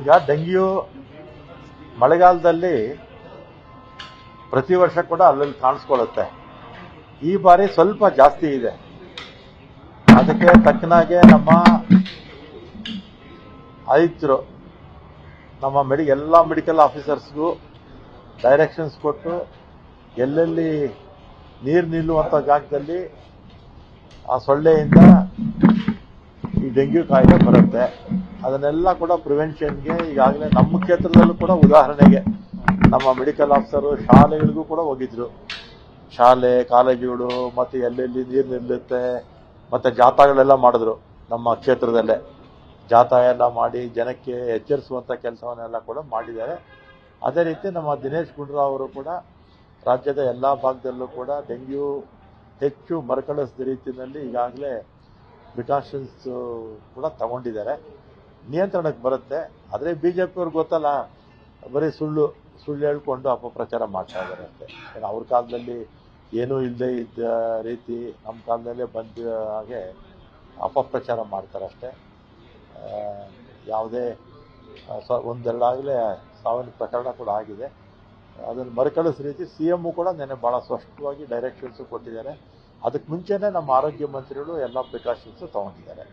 ಈಗ ಡೆಂಗ್ಯೂ ಮಳೆಗಾಲದಲ್ಲಿ ಪ್ರತಿ ವರ್ಷ ಕೂಡ ಅಲ್ಲಲ್ಲಿ ಕಾಣಿಸ್ಕೊಳ್ಳುತ್ತೆ. ಈ ಬಾರಿ ಸ್ವಲ್ಪ ಜಾಸ್ತಿ ಇದೆ. ಅದಕ್ಕೆ ತಕ್ಕನಾಗೆ ನಮ್ಮ ಆಯುಕ್ತರು, ನಮ್ಮ ಮೆಡಿ, ಎಲ್ಲ ಮೆಡಿಕಲ್ ಆಫೀಸರ್ಸ್ಗೂ ಡೈರೆಕ್ಷನ್ಸ್ ಕೊಟ್ಟು ಎಲ್ಲೆಲ್ಲಿ ನೀರು ನಿಲ್ಲುವಂಥ ಜಾಗದಲ್ಲಿ ಆ ಸೊಳ್ಳೆಯಿಂದ ಡೆಂಗ್ಯೂ ಕಾಯಿಲೆ ಬರುತ್ತೆ. ಅದನ್ನೆಲ್ಲ ಕೂಡ ಪ್ರಿವೆನ್ಷನ್ಗೆ ಈಗಾಗಲೇ ನಮ್ಮ ಕ್ಷೇತ್ರದಲ್ಲೂ ಕೂಡ ಉದಾಹರಣೆಗೆ ನಮ್ಮ ಮೆಡಿಕಲ್ ಆಫೀಸರು ಶಾಲೆಗಳಿಗೂ ಕೂಡ ಹೋಗಿದ್ರು. ಶಾಲೆ, ಕಾಲೇಜುಗಳು, ಮತ್ತು ಎಲ್ಲೆಲ್ಲಿ ನೀರು ನಿಲ್ಲುತ್ತೆ, ಮತ್ತು ಜಾಥಾಗಳೆಲ್ಲ ಮಾಡಿದ್ರು ನಮ್ಮ ಕ್ಷೇತ್ರದಲ್ಲೇ. ಜಾಥಾ ಎಲ್ಲ ಮಾಡಿ ಜನಕ್ಕೆ ಎಚ್ಚರಿಸುವಂಥ ಕೆಲಸವನ್ನೆಲ್ಲ ಕೂಡ ಮಾಡಿದ್ದಾರೆ. ಅದೇ ರೀತಿ ನಮ್ಮ ದಿನೇಶ್ ಗುಂಡೂರಾವ್ ಅವರು ಕೂಡ ರಾಜ್ಯದ ಎಲ್ಲ ಭಾಗದಲ್ಲೂ ಕೂಡ ಡೆಂಗ್ಯೂ ಹೆಚ್ಚು ಮರುಕಳಿಸಿದ ರೀತಿಯಲ್ಲಿ ಈಗಾಗಲೇ ಪ್ರಿಕಾಷನ್ಸ್ ಕೂಡ ತಗೊಂಡಿದ್ದಾರೆ. ನಿಯಂತ್ರಣಕ್ಕೆ ಬರುತ್ತೆ. ಆದರೆ ಬಿ ಜೆ ಗೊತ್ತಲ್ಲ, ಬರೀ ಸುಳ್ಳು ಸುಳ್ಳು ಹೇಳ್ಕೊಂಡು ಅಪಪ್ರಚಾರ ಮಾಡ್ತಾ ಇದ್ದಾರೆ ಅಂತೆ. ಅವ್ರ ಕಾಲದಲ್ಲಿ ಏನೂ ಇಲ್ಲದೆ ಇದ್ದ ರೀತಿ ನಮ್ಮ ಕಾಲದಲ್ಲೇ ಬಂದ ಹಾಗೆ ಅಪಪ್ರಚಾರ ಮಾಡ್ತಾರಷ್ಟೇ ಯಾವುದೇ ಸ, ಒಂದೆರಡಾಗಲೇ ಸಾವಿನ ಪ್ರಕರಣ ಕೂಡ ಆಗಿದೆ. ಅದನ್ನು ಮರುಕಳಿಸೋ ರೀತಿ ಸಿ ಎಮ್ಮು ಕೂಡ ನೆನೆ ಭಾಳ ಸ್ಪಷ್ಟವಾಗಿ ಡೈರೆಕ್ಷನ್ಸು ಕೊಟ್ಟಿದ್ದಾರೆ. ಅದಕ್ಕೆ ಮುಂಚೆನೇ ನಮ್ಮ ಆರೋಗ್ಯ ಮಂತ್ರಿಗಳು ಎಲ್ಲ ಪ್ರಿಕಾಷನ್ಸು ತಗೊಂಡಿದ್ದಾರೆ.